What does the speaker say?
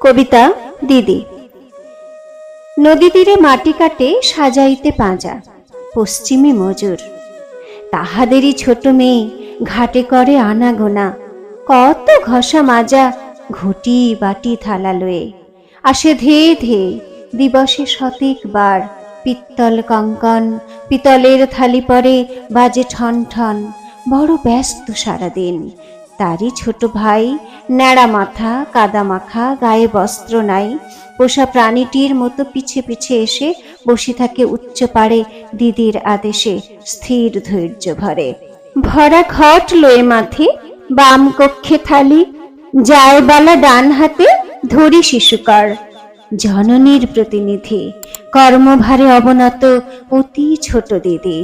কবিতা, দিদি। নদী তীরে মাটি কাটে সাজাইতে পাঁজা, পশ্চিমে মজুর। তাহাদেরই ছোট মেয়ে ঘাটে করে আনাগোনা। কত ঘষা মাজা ঘুটি বাটি থালা লয়ে। আসে ধে ধে দিবসে শতেক বার, পিত্তল কঙ্কন, পিতলের থালি পরে বাজে ঠন ঠন বড় ব্যস্ত সারাদিন তারই ছোট ভাই, ন্যাড়া মাথা, কাদা মাখা, গায়ে বস্ত্র নাই। পোষা প্রাণীটির মতো পিছে পিছে এসে বসে থাকে উচ্চ পাড়ে দিদির আদেশে, স্থির ধৈর্য ভরে ভরা ঘট লয়ে মাথে বাম কক্ষে থালি, যায় বালা ডান হাতে ধরি শিশুকর। জননীর প্রতিনিধি, কর্মভারে অবনত অতি ছোট দিদি।